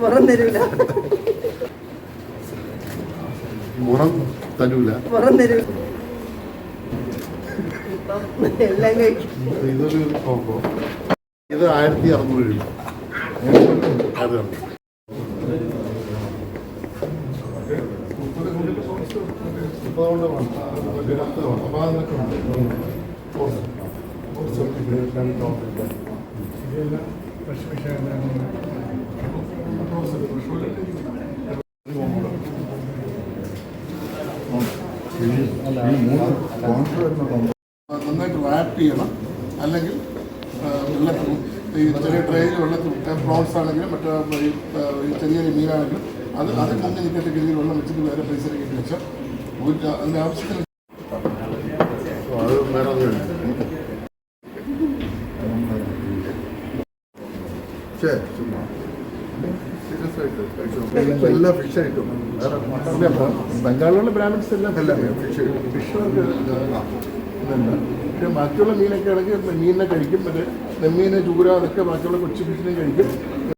പുറം തരൂല മുറം തരൂല. പുറം തരൂല ഇപ്പം എല്ലാം കഴിക്കും. ഇതൊരു കോമ്പോ ഇത് ആയിരത്തി അറുന്നൂറ് രൂപ. അത് നന്നായിട്ട് റാപ്പ് ചെയ്യണം. അല്ലെങ്കിൽ വെള്ളത്തിൽ ഈ ചെറിയ ട്രെയിൽ വെള്ളത്തിൽ പ്രോൺസ് ആണെങ്കിലും മറ്റേ ഈ, ചെറിയ ചെറിയ മീനാണെങ്കിലും അത് അത് മുന്നിൽ നിൽക്കട്ടെ രീതിയിൽ വെള്ളം വെച്ചിട്ട് വേറെ പൈസ കയറ്റി വെച്ചാൽ അതിന്റെ ആവശ്യത്തിന് അത് വേറെ ബംഗാളിലുള്ള ബ്രാഹ്മിൻസ് എല്ലാം ഫിഷ് പക്ഷേ ബാക്കിയുള്ള മീനൊക്കെ ആണെങ്കിൽ മീനിനെ കഴിക്കും. പിന്നെ നെമ്മീന് ചൂര അതൊക്കെ ബാക്കിയുള്ള കൊച്ചു ഫിഷിനെ കഴിക്കും.